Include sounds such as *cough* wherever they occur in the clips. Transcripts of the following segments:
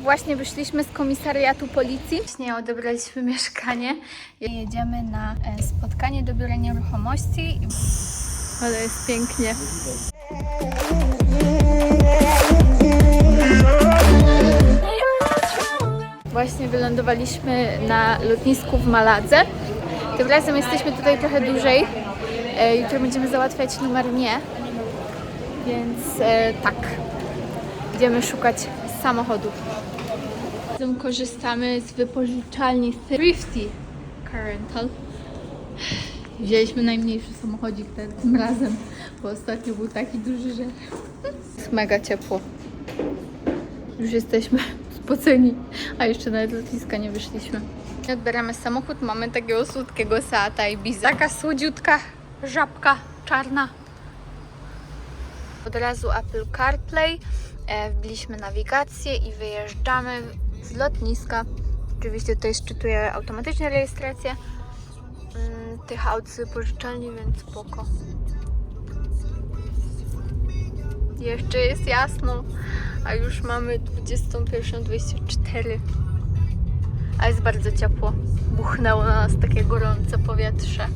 Właśnie wyszliśmy z komisariatu policji. Właśnie odebraliśmy *laughs* mieszkanie. Jedziemy na e, spotkanie do biura nieruchomości. Ale jest pięknie. Właśnie wylądowaliśmy na lotnisku w Maladze. Tym razem jesteśmy tutaj trochę dłużej. E, Jutro będziemy załatwiać numer nie. Więc e, tak. Idziemy szukać samochodu. Razem korzystamy z wypożyczalni Thrifty Car Rental. Wzięliśmy najmniejszy samochodzik ten, tym razem, bo ostatnio był taki duży, że jest mega ciepło. Już jesteśmy *laughs* spoceni, a jeszcze nawet lotniska nie wyszliśmy. Odbieramy samochód, mamy takiego słodkiego Seata Ibiza. Taka słodziutka żabka czarna. Od razu Apple CarPlay, wbiliśmy nawigację i wyjeżdżamy z lotniska. Oczywiście tutaj szczytuje automatycznie rejestrację mm, tych aut z wypożyczalni, więc spoko. Jeszcze jest jasno, a już mamy 21.24. A jest bardzo ciepło. Buchnęło na nas takie gorące powietrze.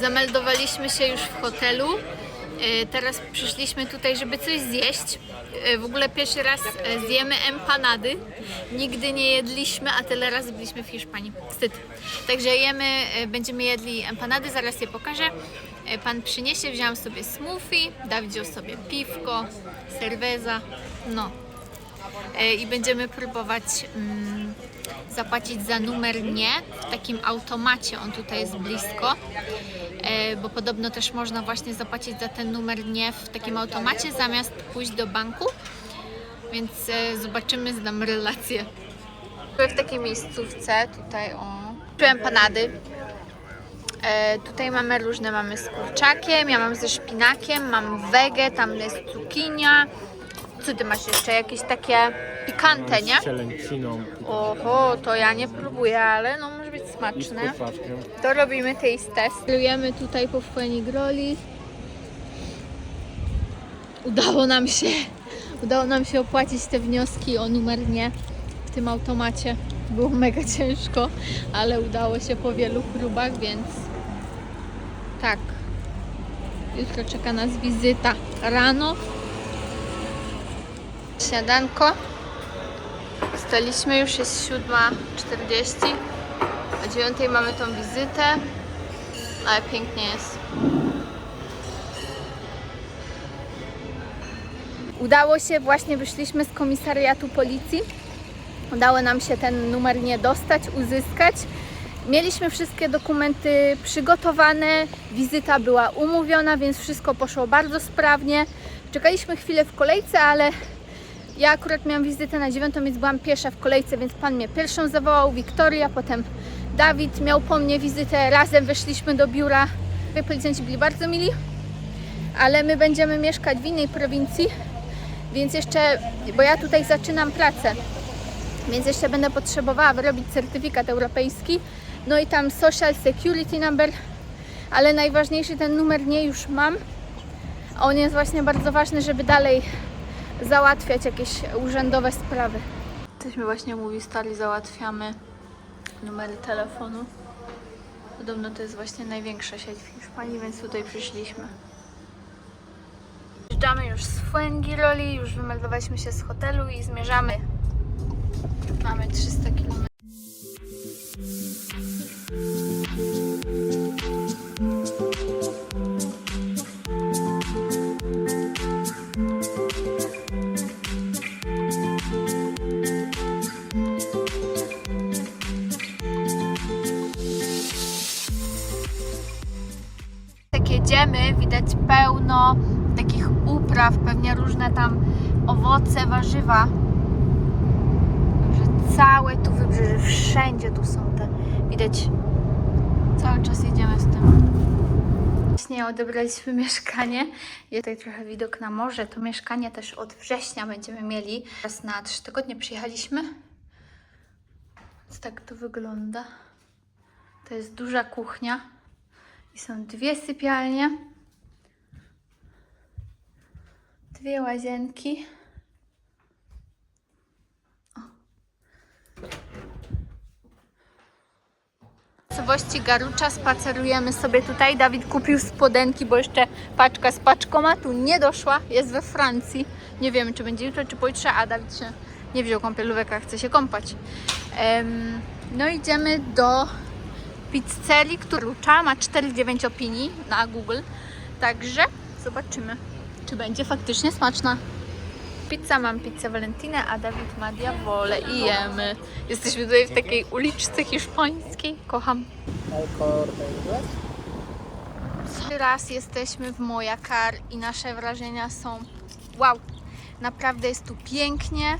Zameldowaliśmy się już w hotelu. E, Teraz przyszliśmy tutaj, żeby coś zjeść. E, W ogóle pierwszy raz e, zjemy empanady. Nigdy nie jedliśmy, a tyle razy byliśmy w Hiszpanii. Wstyd. Także jemy, będziemy jedli empanady, zaraz je pokażę. Pan przyniesie, wziąłem sobie smoothie, Dawid sobie piwko, cerveza, no. I będziemy próbować mm, zapłacić za numer nie w takim automacie, on tutaj jest blisko, bo podobno też można właśnie zapłacić za ten numer nie w takim automacie zamiast pójść do banku, więc e, zobaczymy, zdam relację. Byłem w takiej miejscówce, tutaj o, czułem panady. E, tutaj mamy różne, mamy z kurczakiem, ja mam ze szpinakiem, mam wege, tam jest cukinia. Co ty masz jeszcze? Jakieś takie pikante, nie? Z cielęciną Oho, to ja nie próbuję, ale no i z smaczne. kurczaczkiem. To robimy taste test. Celujemy tutaj po Fuenigroli. Udało nam się. Udało nam się opłacić te wnioski o numer nie w tym automacie. Było mega ciężko, ale udało się po wielu próbach, więc tak. Jutro czeka nas wizyta rano. Śniadanko. Staliśmy, już jest 7.40. 9 mamy tą wizytę, ale pięknie jest. Udało się, właśnie wyszliśmy z komisariatu policji. Udało nam się ten numer nie dostać, uzyskać. Mieliśmy wszystkie dokumenty przygotowane, wizyta była umówiona, więc wszystko poszło bardzo sprawnie. Czekaliśmy chwilę w kolejce, ale ja akurat miałam wizytę na dziewiątą, więc byłam pierwsza w kolejce, więc pan mnie pierwszą zawołał, Wiktoria, potem Dawid miał po mnie wizytę, razem weszliśmy do biura. Policjanci byli bardzo mili, ale my będziemy mieszkać w innej prowincji, więc jeszcze, bo ja tutaj zaczynam pracę, więc jeszcze będę potrzebowała wyrobić certyfikat europejski, no i tam Social Security Number, ale najważniejszy ten numer nie już mam. On jest właśnie bardzo ważny, żeby dalej załatwiać jakieś urzędowe sprawy. Jesteśmy właśnie, mówi stali, załatwiamy numery telefonu. Podobno to jest właśnie największa sieć w Hiszpanii, więc tutaj przyszliśmy. Jeżdżamy już z Fuengiroli, już wymeldowaliśmy się z hotelu i zmierzamy. Mamy 300 km. Widać pełno takich upraw, pewnie różne tam owoce, warzywa. Że całe tu wybrzeże, wszędzie tu są te. Widać, cały czas jedziemy z tym. Właśnie odebraliśmy mieszkanie. Jest tutaj trochę widok na morze. To mieszkanie też od września będziemy mieli. Teraz na trzy tygodnie przyjechaliśmy. Więc tak to wygląda. To jest duża kuchnia. I są dwie sypialnie. Dwie łazienki. Miejscowości Garucza spacerujemy sobie tutaj. Dawid kupił spodenki, bo jeszcze paczka z paczkomatu nie doszła. Jest we Francji. Nie wiemy, czy będzie jutro, czy pojutrze, a Dawid się nie wziął kąpielówek, a chce się kąpać. Em, no idziemy do pizzerii, która ma 4,9 opinii na Google. Także zobaczymy, czy będzie faktycznie smaczna. Pizza, mam pizzę Valentinę, a Dawid ma diawole i jemy. Jesteśmy tutaj w takiej uliczce hiszpańskiej. Kocham. Raz jesteśmy w Mojakar i nasze wrażenia są wow. Naprawdę jest tu pięknie.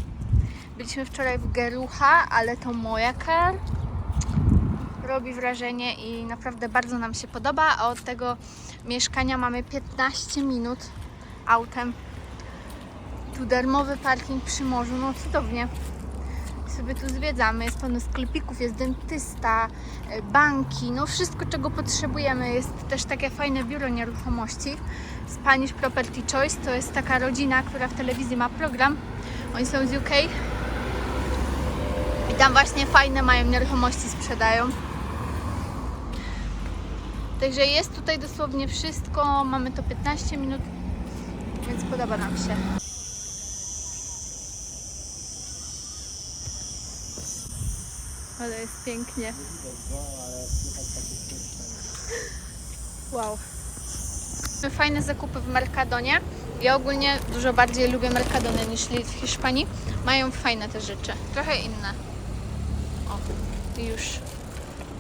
Byliśmy wczoraj w Gerucha, ale to Mojakar robi wrażenie i naprawdę bardzo nam się podoba, a od tego mieszkania mamy 15 minut autem. Tu darmowy parking przy morzu, no cudownie. Sobie tu zwiedzamy, jest pełno sklepików, jest dentysta, e, banki, no wszystko czego potrzebujemy. Jest też takie fajne biuro nieruchomości. Spanish Property Choice to jest taka rodzina, która w telewizji ma program. Oni są z UK i tam właśnie fajne mają nieruchomości, sprzedają. Także jest tutaj dosłownie wszystko. Mamy to 15 minut, więc podoba nam się. Ale jest pięknie. Wow. Fajne zakupy w Mercadonie. Ja ogólnie dużo bardziej lubię Mercadony niż Lidl w Hiszpanii. Mają fajne te rzeczy, trochę inne. O, już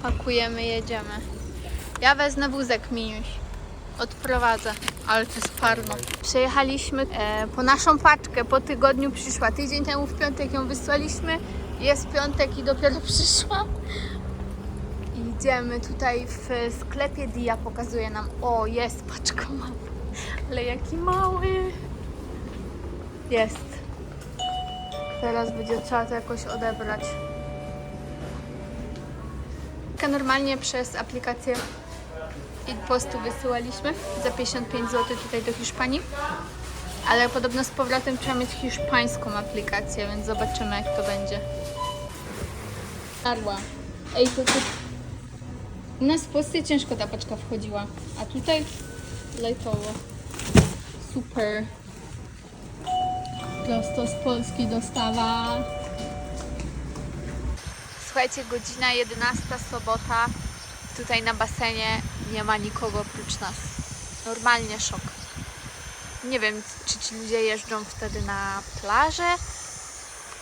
pakujemy, jedziemy. Ja wezmę wózek miniuś. Odprowadzę, ale to jest parno. Przejechaliśmy e, po naszą paczkę, po tygodniu przyszła. Tydzień temu w piątek ją wysłaliśmy. Jest piątek i dopiero *laughs* przyszła. Idziemy tutaj w sklepie Dia pokazuje nam. O, jest paczkomat. Ale jaki mały. Jest. Teraz będzie trzeba to jakoś odebrać. Normalnie przez aplikację postu wysyłaliśmy za 55 zł tutaj do Hiszpanii. Ale podobno z powrotem trzeba mieć hiszpańską aplikację, więc zobaczymy jak to będzie. Arła. Ej, to, to... U nas w Polsce ciężko ta paczka wchodziła, a tutaj lajtowo. Super. Prosto z Polski dostawa. Słuchajcie, godzina 11, sobota. Tutaj na basenie nie ma nikogo oprócz nas. Normalnie szok. Nie wiem, czy ci ludzie jeżdżą wtedy na plażę,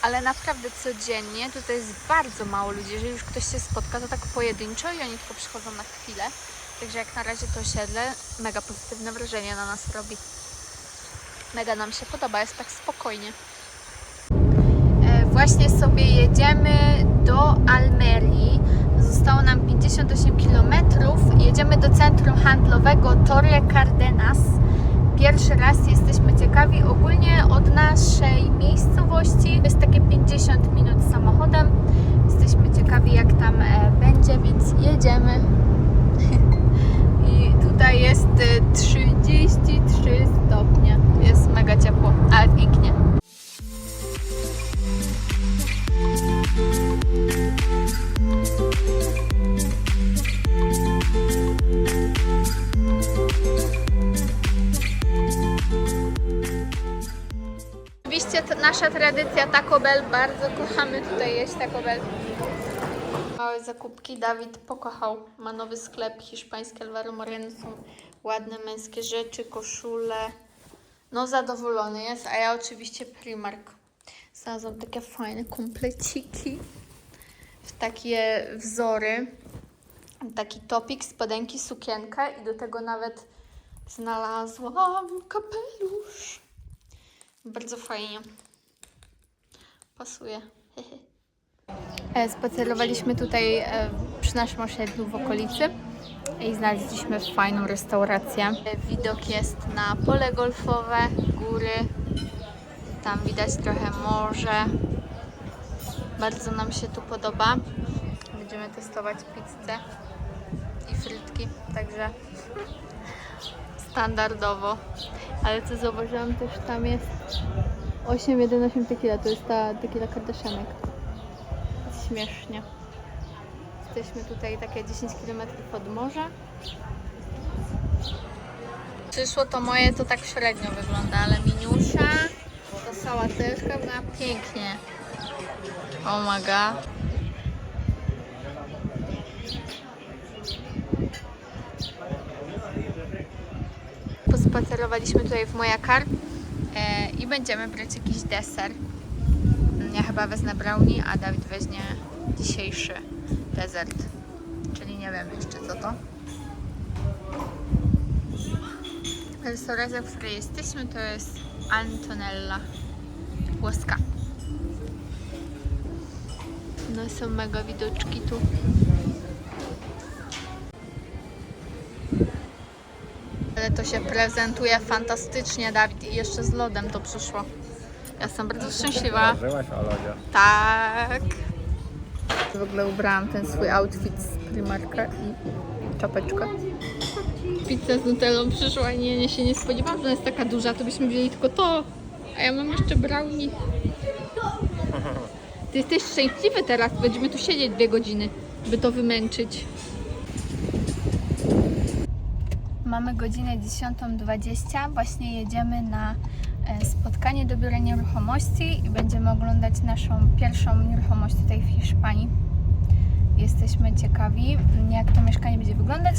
ale naprawdę codziennie tutaj jest bardzo mało ludzi. Jeżeli już ktoś się spotka, to tak pojedynczo i oni tylko przychodzą na chwilę. Także jak na razie to osiedle mega pozytywne wrażenie na nas robi. Mega nam się podoba, jest tak spokojnie. E, Właśnie sobie jedziemy do Almerii. Zostało nam 58 km. Jedziemy do centrum handlowego Torre Cardenas. Pierwszy raz jesteśmy ciekawi ogólnie od naszej miejscowości. Jest takie 50 minut samochodem. Jesteśmy ciekawi jak tam e, będzie, więc jedziemy. *laughs* I tutaj jest e, 33 stopnie. Jest mega ciepło, ale pięknie. Tradycja Taco Bell. Bardzo kochamy tutaj jeść Taco Bell. Małe zakupki. Dawid pokochał. Ma nowy sklep hiszpański Alvaro Moreno. Są ładne męskie rzeczy, koszule. No zadowolony jest, a ja oczywiście Primark. Znalazłam takie fajne kompleciki w takie wzory. Taki topik, spodenki, sukienkę i do tego nawet znalazłam kapelusz. Bardzo fajnie. Pasuje. E, Spacerowaliśmy tutaj e, przy naszym osiedlu w okolicy i znaleźliśmy fajną restaurację. E, Widok jest na pole golfowe, góry. Tam widać trochę morze. Bardzo nam się tu podoba. Będziemy testować pizzę i frytki, także standardowo. Ale co zauważyłam też tam jest 8,18 tequila, to jest ta tequila Kardashianek. Śmiesznie. Jesteśmy tutaj takie 10 km od morza. Przyszło to moje, to tak średnio wygląda, ale miniusza, to sałateczka była pięknie. Oh my god. Pospacerowaliśmy tutaj w Mojakar e, i będziemy brać jakiś deser. Ja chyba wezmę brownie, a Dawid weźmie dzisiejszy dezert. Czyli nie wiem jeszcze co to. Restauracja, w której jesteśmy, to jest Antonella włoska. No są mega widoczki tu. To się prezentuje fantastycznie, Dawid, i jeszcze z lodem to przyszło. Ja jestem bardzo szczęśliwa. Marzyłaś o lodzie. Tak. W ogóle ubrałam ten swój outfit z Primarka i czapeczkę. Pizza z nutellą przyszła i nie, nie się nie spodziewałam, że ona jest taka duża, to byśmy wzięli tylko to. A ja mam jeszcze brownie. Ty jesteś szczęśliwy teraz, będziemy tu siedzieć dwie godziny, by to wymęczyć. Mamy godzinę 10.20. Właśnie jedziemy na e, spotkanie do biura nieruchomości i będziemy oglądać naszą pierwszą nieruchomość tutaj w Hiszpanii. Jesteśmy ciekawi, jak to mieszkanie będzie wyglądać.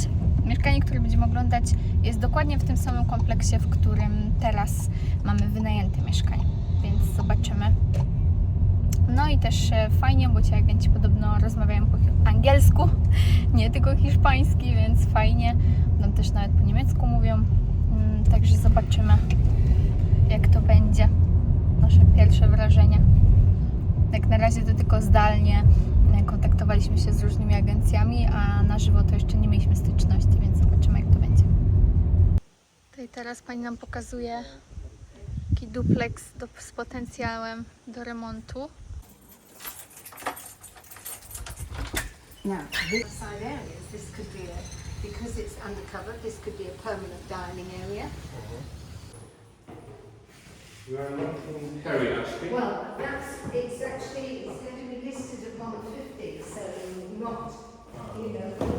Mieszkanie, które będziemy oglądać, jest dokładnie w tym samym kompleksie, w którym teraz mamy wynajęte mieszkanie, więc zobaczymy. No i też e, fajnie, bo ci agenci podobno rozmawiają po angielsku, *laughs* nie tylko hiszpański, więc fajnie. No też nawet po niemiecku mówią. Mm, Także zobaczymy, jak to będzie. Nasze pierwsze wrażenia. Jak na razie to tylko zdalnie e, kontaktowaliśmy się z różnymi agencjami, a na żywo to jeszcze nie mieliśmy styczności, więc zobaczymy, jak to będzie. Tutaj teraz pani nam pokazuje taki duplex do, z potencjałem do remontu. Now, this side areas, this could be a, because it's undercover, this could be a permanent dining area. Uh-huh. You are Harry Ashby. Well, that's, it's actually, it's going to be listed upon fifty, so not, you know,